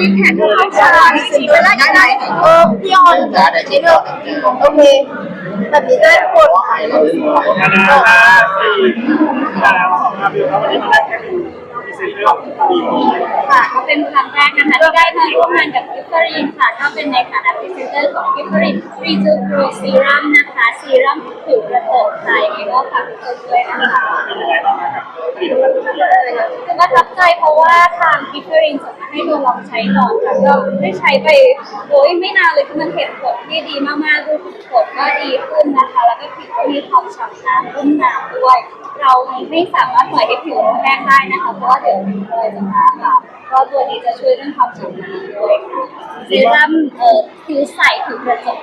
มีแผนข้งชาสีเวลาได้ไหมเออพี่ออนนิดนึงโอเคแบบนี้ได้ทุกคนนานาห้าสี่สามสองห้าวิวครับวันนี้มาได้แค่ เซนเตอร์ดีโอค่ะก็เป็นครั้งแรกนะคะที่ได้มาร่วมงานกับกิฟเฟอรินค่ะก็เป็นในฐานะพรีเซนเตอร์ของกิฟเฟอรินฟรีจูโปรซีรัมนะคะซีรัมผิวกระเจิดใสก็ฝากทุกคนด้วยนะคะเป็นยังไงบ้างครับผลิตภัณฑ์ตัวนี้คือประทับใจเพราะว่าทางกิฟเฟอรินส่งมาให้เราลองใช้ก่อนค่ะก็ได้ใช้ไปโดยไม่นานเลยคือมันเห็นผลที่ดีมากๆรูปผลก็ดีขึ้นนะคะ แล้วก็ผิวก็มีความฉ่ำน้ำรุ่มน้ำด้วย เราไม่สามารถปล่อยให้ผิวแห้งได้นะคะเพราะว่าเดี๋ยวมันเลยจะมาค่ะก็ตัวนี้จะช่วยเรื่องความฉ่ำน้ำด้วยค่ะเซรั่มเอ่อผิวใสผิวกระจก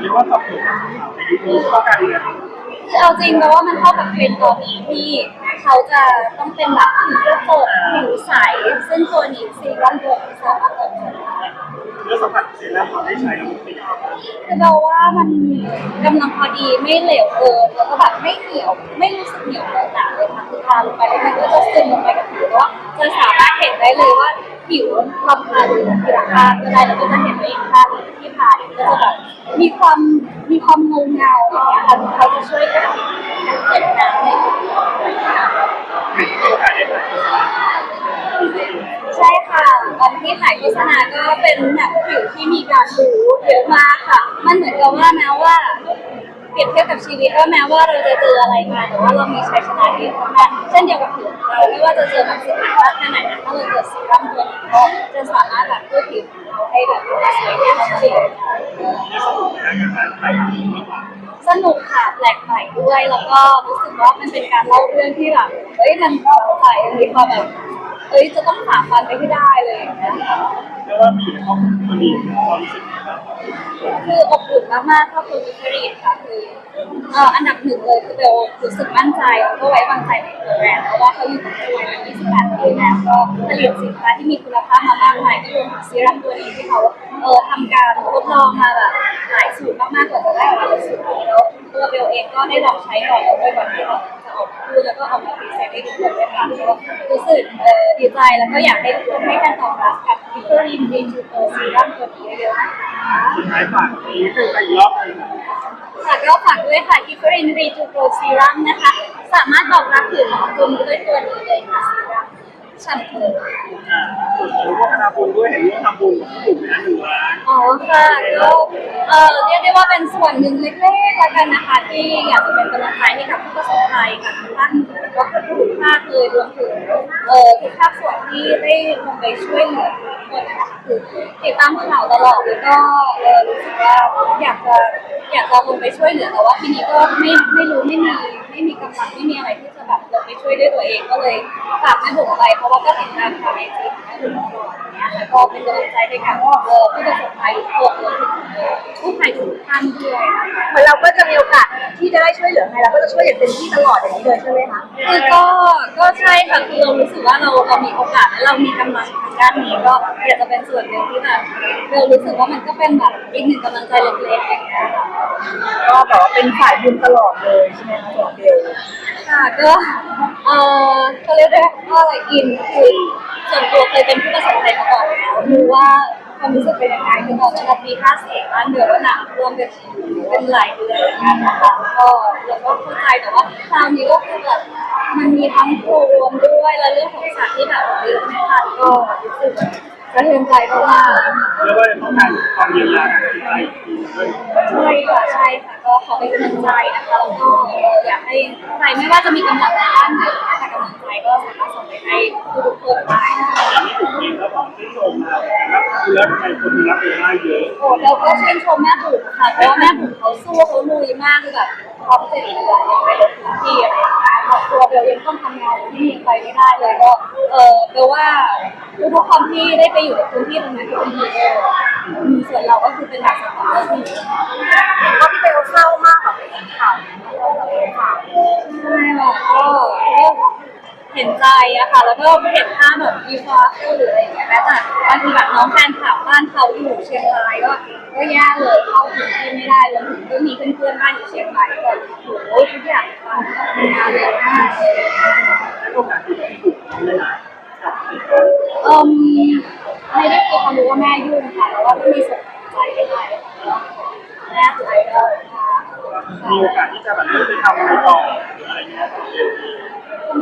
เรียกว่าตอบโจทย์ในยุคนี้ต้องการยังไง คือเอาจริงแปลว่ามันเข้ากับเทรนด์ตอนนี้ที่เขาจะต้องเป็นแบบผิวกระจกผิวใสซึ่งตัวนี้ซีรั่มตัวนี้สามารถตอบโจทย์ได้เรื่องสัมผัสเสร็จแล้วพอได้ใช้แล้วเป็นยังไงคือเราว่ามันกำลังพอดีไม่เหลวเกินแล้วก็แบบไม่เหนียวไม่รู้สึกเหนียวเลยนะเลยค่ะคือทาลงไปแล้วมันก็จะซึมลงไปกับผิวแล้วจะสามารถเห็นได้เลยว่า ผิวลำพันผิวข้างก็ได้แล้วก็จะเห็นว่าอีกข้างหนึ่งที่าเนี่ยก็จะแบบมีความมีความเงาเงาๆอย่างเงี้ยค่ะเขาจะช่วยกันเก็บน้ำในผิวมีโอกาสได้ใช่ค่ะตอนที่ถ่ายโฆษณาก็เป็นแบบผิวที่มีการดูเยอะมากค่ะ มันเหมือนกับว่าแม้ว่า รียบเทียบกับชีวิตว่าแม้ว่าเราจะเจออะไรมาแต่ว่าเรามีชัยชนะที่ข้างหน้าเช่นเดียวกับผิวของเราไม่ว่าจะเจอแบบสิ่งไหนมาแค่ไหนนะถ้าเราเจอซีรั่มตัวนี้ก็จะสามารถแบบช่วยผิวของเราให้แบบสวยงามเฉียวที่สนุกในการถ่ายมากกว่าสนุกค่ะแปลกใหม่ด้วยแล้วก็รู้สึกว่ามันเป็นการเล่าเรื่องที่แบบเฮ้ยมันเข้าใจมีความแบบเอ้ยจะต้องหาฟันไปให้ได้เลยอย่างเงี้ยค่ะเรียกว่ามีในครอบครัวมันดีความรู้สึกแบบคืออบอุ่น มากๆครอบครัววิทรีค่ะคือเอ่ออันดับหนึ่งเลยคือเบลรู้สึกมั่นใจแล้วก็ไว้วางใจในตัวแบรนด์เพราะว่าเขาอยู่กับตัวมา28ปีแล้วก็ผลิตสินค้าที่มีคุณภาพมามากมายก็รวมถึงซีรั่มตัวนี้ที่เขาเอ่อทำการทดลองมาแบบหลายสูตรมากๆกว่าจะได้ออกมาเป็นสูตรนี้แล้วตัวเบลเองก็ได้ลองใช้ก่อนแล้วด้วยก่อนที่เราจะออกพูดแล้วก็ออกมาพรีเซนต์ให้ทุกคนได้ฟังก็รู้สึกดีใจแล้วก็อยากให้ทุกคนให้การตอบรับกับวิตามินดีจูเตอร์ซีรั่มตัวนี้เยอะๆนะคะสุดท้ายฝากนี้คือไปรอบนึงค่ะก็ฝากด้วยค่ะกิฟเฟอรินรีจูโปรซีรั่มนะคะ สามารถบอกรักผิวของคุณด้วยตัวนี้เลยค่ะ ฉ่ำเลยอ่าส่วนรู้ว่าคณะบุญด้วยเห็นว่าทำบุญถูกนะหนึ่งล้านอ๋อค่ะก็เออเรียกได้ว่าเป็นส่วนหนึ่งเล็กๆแล้วกันนะคะที่อยากจะเป็นกำลังใจให้กับผู้ประสบภัยค่ะทุกท่านแล้วก็ทุกภาคเลยรวมถึงเอ่อทุกภาคส่วนที่ได้ลงไปช่วยเหลือทุกคนนะคะคือติดตามข่าวตลอดแล้วก็เออรู้สึกว่าอยากจะอยากจะลงไปช่วยเหลือแต่ว่าทีนี้ก็ไม่ไม่รู้ไม่มีไม่มีกำลังไม่มีอะไรที่จะ แบบลงไปช่วยด้วยตัวเองก็เลยฝากแม่บุ๋มไปเพราะว่าก็ติดตามข่าวในจีนแม่บุ๋มตลอดอย่างเงี้ยค่ะก็เป็นกำลังใจให้กับเอ่อผู้ประสบภัยทุกคนรวมถึงเอ่อผู้ภัยทุกท่านด้วยนะคะเหมือนเราก็จะมีโอกาสที่จะได้ช่วยเหลือใครเราก็จะช่วยอย่างเต็มที่ตลอดอย่างนี้เลยใช่ไหมคะคือก็ก็ใช่ค่ะคือเรารู้สึกว่าเราเรามีโอกาสและเรามีกำลังทางด้านนี้ก็อยากจะเป็นส่วนหนึ่งที่แบบเรารู้สึกว่ามันก็เป็นแบบอีกหนึ่งกำลังใจเล็กๆอย่างเงี้ยค่ะก็แบบว่าเป็นฝ่ายบุญตลอดเลยใช่ไหมคะสำหรับเบล ค่ะก็เออเขาเรียกได้ว่าอะไรอินคือส่วนตัวเคยเป็นผู้ประสบภัยมาก่อนแล้วรู้ว่าความรู้สึกเป็นยังไงคือตอนนั้นเรามีค่าเสียบ้านเดือนว่าหนักรวมเป็นเป็นหลายเดือนเหมือนกันนะคะก็เราก็เข้าใจแต่ว่าคราวนี้ก็คือแบบมันมีทั้งโครวมด้วยแล้วเรื่องของสัตว์ที่แบบเยอะไม่ทันก็รู้สึก กระเทือนใจเพราะว่าเรียกว่าต้องการความเยียวยาทางจิตใจด้วยใช่ค่ะใช่ค่ะก็ขอเป็นกำลังใจนะคะแล้วก็อยากให้ใครไม่ว่าจะมีกำลังด้านไหนถ้ากำลังใจก็สามารถส่งไปให้ทุกๆคนได้นะคะอย่างนี้ถูกเองแล้วผมชื่นชมนะแล้วคือแล้วทำไมคนรักเอได้เยอะโอ้แล้วก็ชื่นชมแม่บุ๋มค่ะเพราะว่าแม่บุ๋มเขาสู้เขาลุยมากคือแบบ พร้อมเจ็ดเดือนยังไปลงพื้นที่อะไรอย่างเงี้ยครอบครัวเบลยังต้องทำงานที่ที่ไปไม่ได้เลยก็เออเบลว่าทุกๆคนที่ได้ไปอยู่ในพื้นที่ตรงนั้นก็เป็นฮีโร่ส่วนเราก็คือเป็นแบบสปอร์ตเตอร์ที่เห็นว่าพี่เบลเศร้ามากกับเรื่องข่าวที่เราแบบข่าวใช่ค่ะก็ก็ เห็นใจอะค่ะ แล้วก็เห็นภาพแบบมีฟ้าเหรืออะไรอย่างเงี้ยแม้แต่บางทีแบบน้องแฟนคลับบ้านเขาอยู่เชียงรายก็ก็แย่เลยเข้าถึงที่ไม่ได้รวมถึงก็มีเพื่อนๆบ้านอยู่เชียงใหม่ก็โอ้โหทุกอย่างมันทำงานเร็วมากเลยและโอกาสที่ถูกทำเลยนะกับเหตุกามไม่ได้เกี่ยวกับแม่ยุ่งค่ะแล้วว่าก็มีส่งใจไปด้แม่คือไอดอมีโอกาสที่จะแบบไปทำอะไรต่ออะไรเงี้ย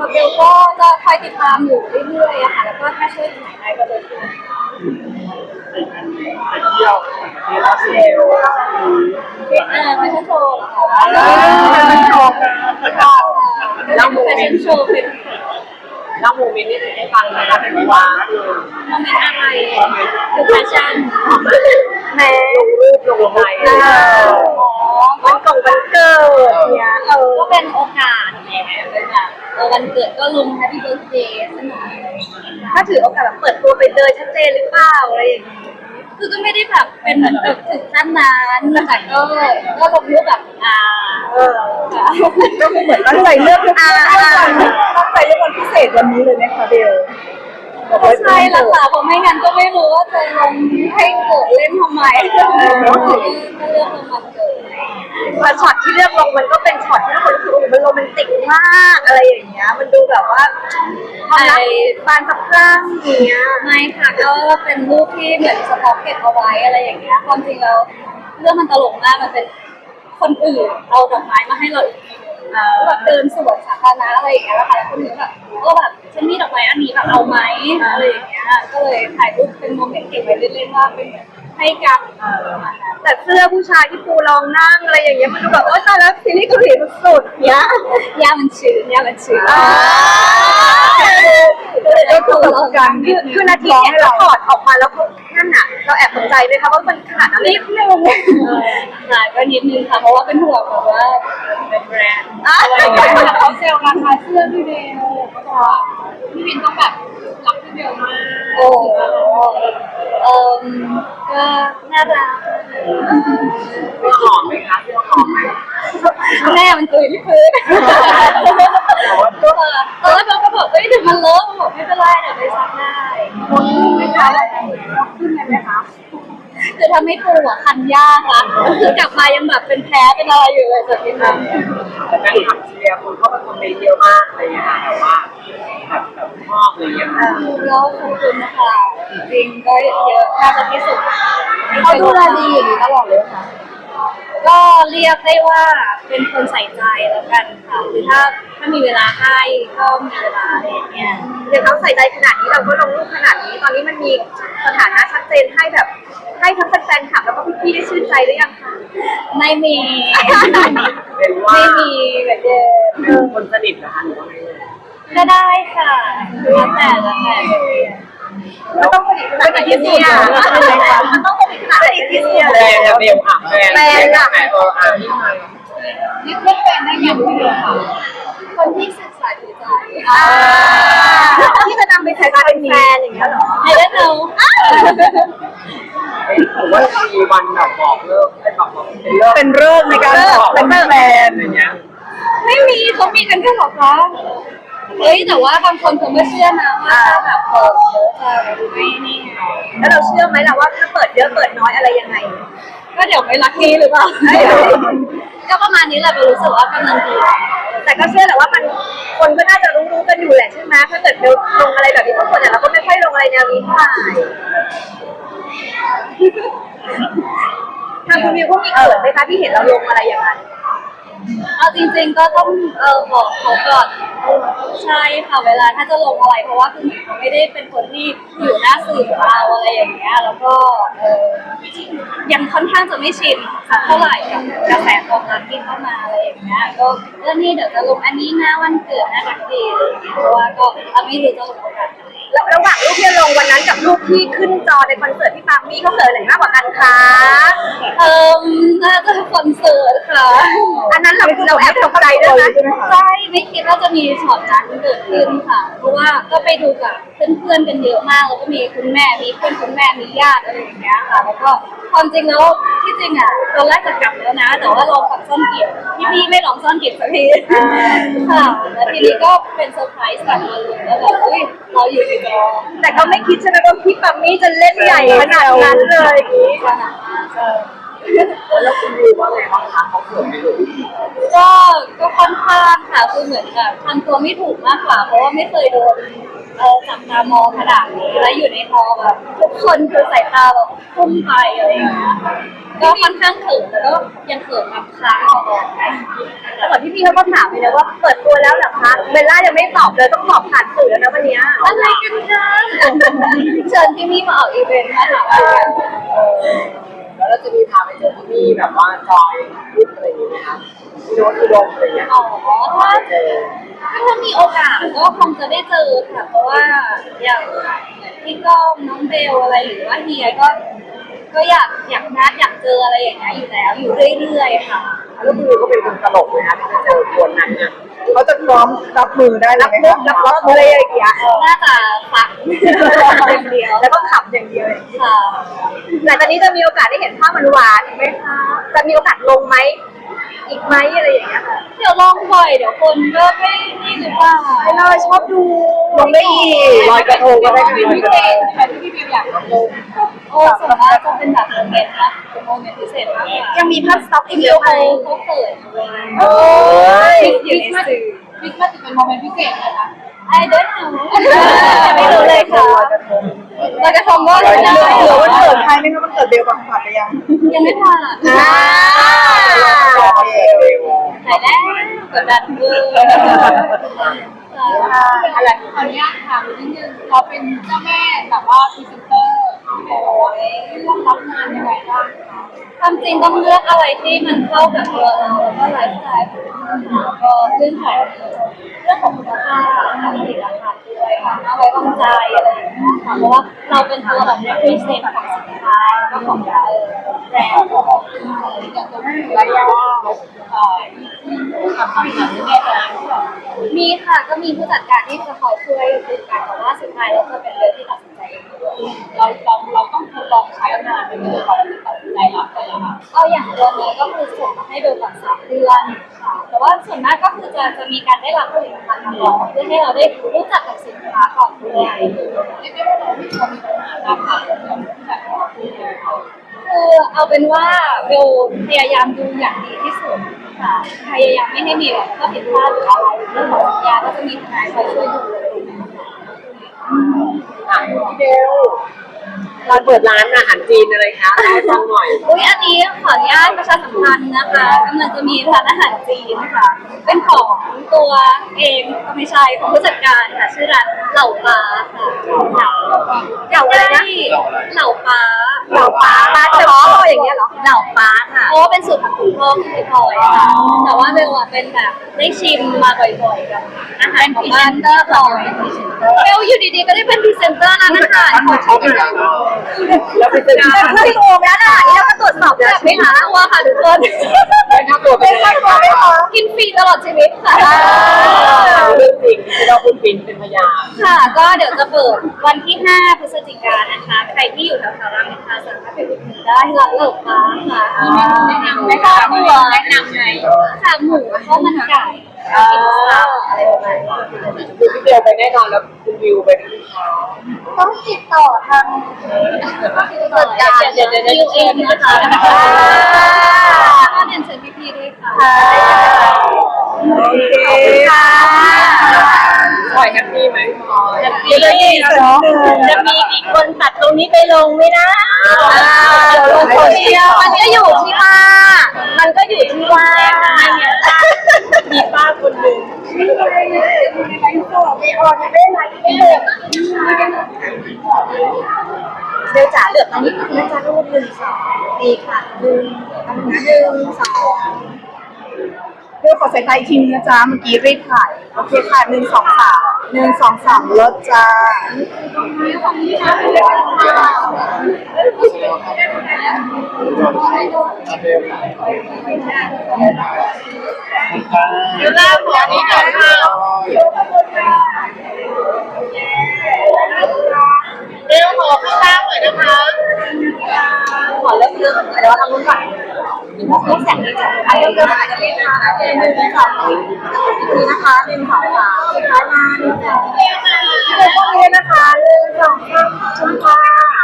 มาเบลก็จะคอยติดตามอยู่เรื่อยๆอะค่ะ แล้วก็ถ้าช่วยตรงไหนได้ก็เลยช่วยไปกันไปเที่ยวต่างประเทศล่าสุดเออแฟชั่นโชว์เหรอคะเป็นโชว์แล้วแฟชั่นโชว์เป็นแล้วโมเมนต์นี้ให้ฟังหน่อยค่ะเป็นว่าโมเมนต์อะไรคือแฟชั่นแม่ลงรูปลงไลน์อ๋อ วันกงวันเกิดเนี่ยเออก็เป็นโอกาสแหมเป็นแบบเออวันเกิดก็ลง Happy Birthday สนุกอะไรอย่างเงี้ยถ้าถือโอกาสแบบเปิดตัวไปเลยชัดเจนหรือเปล่าอะไรอย่างเงี้ยคือก็ไม่ได้แบบเป็นแบบถึงขั้นนั้นแต่ก็ก็ลงรูปแบบอ่าเออก็คือเหมือนตั้งใจเลือกอ่าตั้งใจเลือกวันพิเศษวันนี้เลยไหมคะเบลก็ใช่ละค่ะเพราะไม่งั้นก็ไม่รู้ว่าจะลงให้เกิดเล่นทำไมก็เลือกมาเกิด แต่ช็อตที่เลือกลงมันก็เป็นช็อตที่คนรู้สึกว่ามันโรแมนติกมากอะไรอย่างเงี้ย มันดูแบบว่าความรักบานสะพรั่งอย่างเงี้ยไม่ค่ะก็เป็นรูปที่เหมือนสต็อกเก็บเอาไว้อะไรอย่างเงี้ยความจริงแล้วเรื่องมันตลกมากมันเป็นคนอื่นเอาดอกไม้มาให้เราอีกทีแบบเดินสวนสาธารณะอะไรอย่างเงี้ยแล้วค่ะแล้วคนอื่นแบบก็แบบฉันมีดอกไม้อันนี้แบบเอาไหมอะไรอย่างเงี้ยก็เลยถ่ายรูปเป็นโมเมนต์เก็บไว้เล่นๆว่าเป็นแบบ ให้กันประมาณนั้นแต่เสื้อผู้ชายที่ปูรองนั่งอะไรอย่างเงี้ยมันดูแบบโอ๊ยตายแล้วซีรีส์เกาหลีสุดๆเนี้ยย่ามันชื้นย่ามันชื้นก็คือแบบการคือคือนาทีเนี่ยเราถอดออกมาแล้วเขานั่นน่ะ เราแอบตกใจไหมคะว่ามันขนาดนั้นเลยนิดนึงค่ะก็นิดนึงค่ะเพราะว่าเป็นห่วงแบบว่าเป็นแบรนด์อะเขาเซลล์ราคาเสื้อพี่เบลก็บอกว่าพี่วินต้องแบบรัก พี่เบลมากโอ้เออก็น่ารักหอมไหมคะหอมไหมแม่มันตุยที่พื้นเออแล้วเราก็บอกเอ้ยเดี๋ยวมันเลอะบอกไม่เป็นไรเดี๋ยวไปซักได้ไม่คะไรขึ้นไหมคะคือทำให้ปูอะคันยากอะคือกลับมายังแบบเป็นแพ้เป็นอะไรอยู่เลยจากที่นั่นแต่แฟนคลับเชียร์คนเข้ามาคอมเมนต์เยอะมากอะไรอย่างเงี้ยค่ะ แล้วขอบคุณนะคะจริงก็เยอะน่าจะที่สุดเขาดูแลดีอย่างนี้ตลอดเลยค่ะ ก็เรียกได้ว่าเป็นคนใส่ใจแล้วกันค่ะคือถ้าถ้ามีเวลาให้ก็มีเวลาอะไรอย่างเงี้ยเดี๋ยวเขาใส่ใจขนาดนี้เราก็ลงรูปขนาดนี้ ตอนนี้มันมีสถานะชัดเจนให้แบบ ให้ทั้งแฟนคลับแล้วก็พี่ๆได้ชื่นใจหรือยังคะไม่มี เป็นว่าไม่มีเหมือนเดิมคนสนิทนะคะหรือว่าไง ก็ได้ค่ะแล้วแต่แล้วแต่มันต้องสนิทขนาดไหนที่เนี่ยมันต้องสนิทขนาดไหนที่เนี่ยแรงอะเบลอะแรงอะเอออะนี่ไงนี่เพื่อนแฟนได้ยังไม่รู้ค่ะคนที่ศึกษาดูใจที่จะนำไปใช้เป็นแฟนอย่างเงี้ยเหรอ I don't know ผมว่ามีวันแบบบอกเลิกเป็นแบบเป็นเลิกเป็นเลิกในการบอกเป็นแฟนอย่างเงี้ยไม่มีเขามีกันแค่หรอคะ เฮ้ยแต่ว่าบางคนเขาไม่เชื่อนะว่าถ้าแบบเปิดเยอะจะไม่นี่ไงแล้วเราเชื่อไหมล่ะว่าถ้าเปิดเยอะเปิดน้อยอะไรยังไง ก็เดี๋ยวไม่รักนี้หรือเปล่าก็ประมาณนี้แหละเรารู้สึกว่ากำลังดีแต่ก็เชื่อแหละว่ามันคนก็น่าจะรู้รู้ๆกันอยู่แหละใช่ไหมถ้าเกิดเบลลงอะไรแบบนี้เพราะคนเนี่ยเราก็ไม่ค่อยลงอะไรแนวนี้เท่าไหร่ทางคุณมิวก็มีเขินไหมคะที่เห็นเราลงอะไรอย่างนั้น เอาจริงๆก็ต้องเออบอกเขาก่อนใช่ค่ะเวลาถ้าจะลงอะไรเพราะว่าคือเหมือนเขาไม่ได้เป็นคนที่อยู่หน้าสื่อเราอะไรอย่างเงี้ยแล้วก็เออยังค่อนข้างจะไม่ชินสักเท่าไหร่กับกระแสตอบรับที่เข้ามาอะไรอย่างเงี้ยก็เออนี่เดี๋ยวจะลงอันนี้นะวันเกิดน่ารักดีอะไรอย่างเงี้ยเพราะว่าก็เราไม่รู้จะลงแบบไหน แล้วระหว่างรูปที่ลงวันนั้นกับรูปที่ขึ้นจอในคอนเสิร์ตพี่ปามี่เขาเขินอะไรมากกว่ากันคะเออน่าจะคอนเสิร์ตค่ะ อันนั้นเราเราแอบตกใจด้วยนะใช่ไม่คิดว่าจะมีช็อตนั้นเกิดขึ้นค่ะ เพราะว่าก็ไปดูกับเพื่อนๆกันเยอะมากแล้วก็มีคุณแม่มีเพื่อนคุณแม่มีญาติอะไรอย่างเงี้ยค่ะ แล้วก็ความจริงแล้วที่จริงอะตอนแรกจะกลับแล้วนะ แต่ว่าลองฝักซ่อนเก็บพี่พี่ไม่ลองซ่อนเก็บสักทีค่ะแล้วทีนี้ก็เป็นเซอร์ไพรส์กลับมาเลยแล้วแบบอุ้ยเราอยู่ในจอแต่ก็ไม่คิดใช่ไหมว่าพี่ปามี่จะเล่นใหญ่ขนาดนั้นเลยอย่างนี้ขนาดมากเออแล้วคุณมิวว่าไงบ้างคะเขาเขินไหมลูกก็ก็ค่อนข้างค่ะคือเหมือนแบบทำตัวไม่ถูกมากกว่า เพราะว่าไม่เคยโดน เออจับตามองขนาดนี้แล้วอยู่ในฮอลล์แบบทุกคนคือสายตาแบบพุ่งไปอะไรอย่างเงี้ยก็ค่อนข้างเขินแล้วก็ยังเขินบางครั้งของเราไปแล้วก่อนที่พี่เขาก็ถามเลยนะว่าเปิดตัวแล้วเหรอคะเบลล่ายังไม่ตอบเลยต้องตอบผ่านสื่อแล้วนะวันเนี้ยอะไรกันคะเชิญพี่มี่มาออกอีเวนต์มาหากันแล้วเราจะมีพาไปเจอที่นี่แบบว่าจอยรูปอะไรอย่างเงี้ยไหมคะพี่โน้ตพี่โดมอะไรอย่างเงี้ยอ๋อถ้าเจอ ถ้ามีโอกาสก็คงจะได้เจอค่ะ เพราะว่าอย่างพี่ก้องน้องเบลอะไรหรือว่าเฮียก็ก็อยากอยากนัดอยากเจออะไรอย่างเงี้ยอยู่แล้วอยู่เรื่อยๆค่ะ แล้วมือก็เป็นคนตลกเลยนะที่จะเจอคนนั้นเนี่ยเขาจะพร้อมรับมือได้เลยรับไหมมุกคะรับรับอะไรอย่างเงี้ยน่าจะฟังอย่างเดียวแล้วก็ขับอย่างเดียวค่ะหลังจากนี้จะมีโอกาสได้เห็นภาพมันหวานๆอีกไหมคะจะมีโอกาสลงไหม อีกไหมอะไรอย่างเงี้ยค่ะเดี๋ยวลองบ่อยเดี๋ยวคนก็ไม่นี่หรือเปล่าไม่เลยชอบดูลงได้อีกลอยกระทงก็ได้เป็นพิเศษแต่ที่พี่บิวอยากลงโอ้ส่วนมากจะเป็นแบบโมเมนต์นะเป็นโมเมนต์พิเศษมากกว่ายังมีภาพสต็อกอีกพี่เยบิวอะไหมเขาเขาเขินด้วยโอ้ยอยู่ในสื่อคริสต์มาสจะเป็นโมเมนต์พิเศษนะคะ I don't know ไม่รู้เลยค่ะลอยกระทงก็เหได้ลือวันเกิดใครไหมคะวันเกิดเบลกับผ่านไปยังยังไม่ผ่านอ่ารอเปิดเร็วไหนแล้วกดดันเวอร์อะไรขออนุญาตถามนิดนึงเราเป็นเจ้าแม่แบบว่าพรีเซนเตอร์ เรื่องรับงานยังไงบ้างความจริงต้องเลือกอะไรที่มันเข้ากับตัวเราแล้วก็ไลฟ์สไตล์ของเราแล้วก็เรื่องของเรื่องของคุณภาพของผลิตภัณฑ์ด้วยค่ะน่าไว้วางใจอะไรอย่างเงี้ยค่ะเพราะว่าเราเป็นตัวแบบ represent ของสินค้าแล้วก็ของเออแบรนด์ของเราอย่างตัวพี่ระยะเอ่อทำให้แบบนี้เนี่ยมีค่ะก็มีผู้จัดการที่จะคอยช่วยดูการแต่ว่าสุดท้ายเราจะเป็นเลยที่ตัด เองเราเราเราต้องทดลองใช้งานไปเลยก่อนที่ตัดสินใจรับไปแล้วค่ะเอาอย่างตัวนี้ก็คือส่งมาให้ดูก่อนสามเดือนค่ะแต่ว่าส่วนมากก็คือจะจะมีการได้รับผลิตภัณฑ์มาก่อนเพื่อให้เราได้รู้จักกับสินค้าก่อนด้วยเรียกได้ว่าเราไม่ควรมีปัญหาราคาคือเอาเป็นว่าเบลพยายามดูอย่างดีที่สุดค่ะพยายามไม่ให้มีแบบข้อผิดพลาดหรืออะไรเรื่องของสัญญาก็จะมีทนายคอยช่วยดูเลย อะพี่เบล ตอนเปิดร้านอาหารจีนอะไรคะเล่าให้ฟังหน่อย อุ้ยอันนี้ขออนุญาตประชาสัมพันธ์นะคะกำลังจะมีร้านอาหารจีนค่ะ เป็นของตัวเองก็ไม่ใช่ของผู้จัดการค่ะชื่อร้านเหล่าปลาค่ะเก่าอะไรนะเหล่าปลาเหล่าปลาปลาเฉพาะอย่างเงี้ยเหรอเหล่าปลาค่ะเพราะว่าเป็นสูตรของคุณพ่อคุณพี่พลอยค่ะแต่ว่าเบลอะเป็นแบบได้ชิมมาบ่อยๆกับอาหารของบ้านเตอร์พลอยเบลอยู่ดีๆก็ได้เป็นพรีเซนเตอร์ร้านอาหารของเขาเป็นอย่างแล้วไปเจอแต่เคยโกงแล้วนะอันนี้เราก็ตรวจสอบแบแล้วบไม่หาตัวค่ะทุกคนเป็นค่าตัวเป็นค่าตัวไม่พอกินฟรีตลอดชีวิตค่ะเรื่องจริงที่เราคุณปินเป็นพยานค่ะ ก็เดี๋ยวจะเปิดวันที่ 5 พฤศจิกายนนะคะ ใครที่อยู่แถวๆรามอินทราสามารถไปอุดหนุนได้ร้านเหล่าฟ้าค่ะแนะนำไหมคะหมูแนะนำไหมค่ะหมูข้าวมันไก่กินซับอะไรประมาณนี้คือพี่เบลไปแน่นอนแล้วคุณวิวไปด้วย ต้องติดต่อทางจัดการเดี๋ยวจะดิวเองนะคะก็เรียนเชิญพี่ๆด้วยค่ะ โอเคค่ะปล่อยแฮปปี้ไหมเดี๋ยวจะมีจะมีอีกคนตัดตรงนี้ไปลงไหมนะเดี๋ยวลงโซเชียลมันก็อยู่ที่ว่า มันก็อยู่ที่ว่ามีป้าคนหนึ่ง เดี๋ยวจ๋าเหลือตอนนี้นะจ๊ะรูปหนึ่งสองดีค่ะหนึ่งหนึ่งสอง เบลขอใส่ไทยทีนะจ๊ะเมื่อกี้รีบถ่ายโอเคค่ะหนึ่งสองสามหนึ่งสองสามรถจ้าเดี๋ยวเล่าหัวนี้ก่อนค่ะ ร็วขอข้างล่างหน่อยนะคะขอเริ่มเริ่มเดี๋ยวเราทำรุ่นก่อนลูกแสงนี้จ้ะอันเริ่มเริ่มอาจจะเป็นค่ะหนึ่งสองนี่นะคะหนึ่งสองสามสุดท้ายมาหนึ่งสองเดี๋ยวพวกนี้นะคะหนึ่งสองสามชุดค่ะที่เราถ่ายขอเราจดคุณนึกก่อนเรื่องนี้นะที่เราทวันเกิดวัน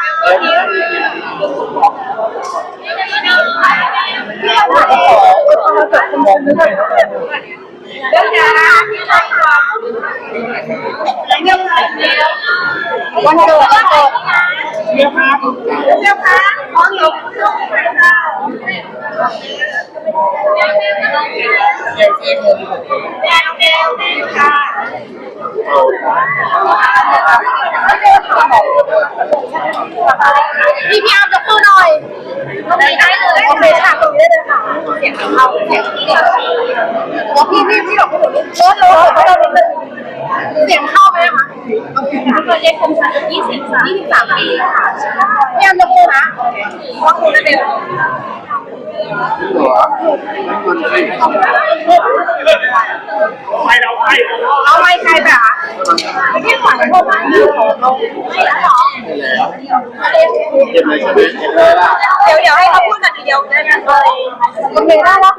ยกครับเรียกค่ะอ๋อเดี๋ยวลูกไปค่ะเรียกเรียกเลยแดงแดงแดงค่ะพี่พี่อาร์มยกมือหน่อยำได้ได้เลยโอเคค่ะตรงนี้เลยค่ะเสียงเข้าเสียง ที่เดียวแล้วพี่พี่พี่บอกให้หนูนิดลดลดลดนิดเสียงเข้าไหมคะเคค่ะตัวเลขคมชัดยี่สิบสามยี่สิบสามปีค่ะพี่อาร์มยกนะว่าคุณได้เป็นหัวมันใครทำเอาไม้ใครแบบอะพี่ขวัญโทรมาที่ของเราไม่แล้วหรอแล้วเย็นเลยใช่ไหมเย็นเดี๋ยวเดี๋ยวให้เขาพูดกันเดียวได้ไหมโอเคได้แล้ว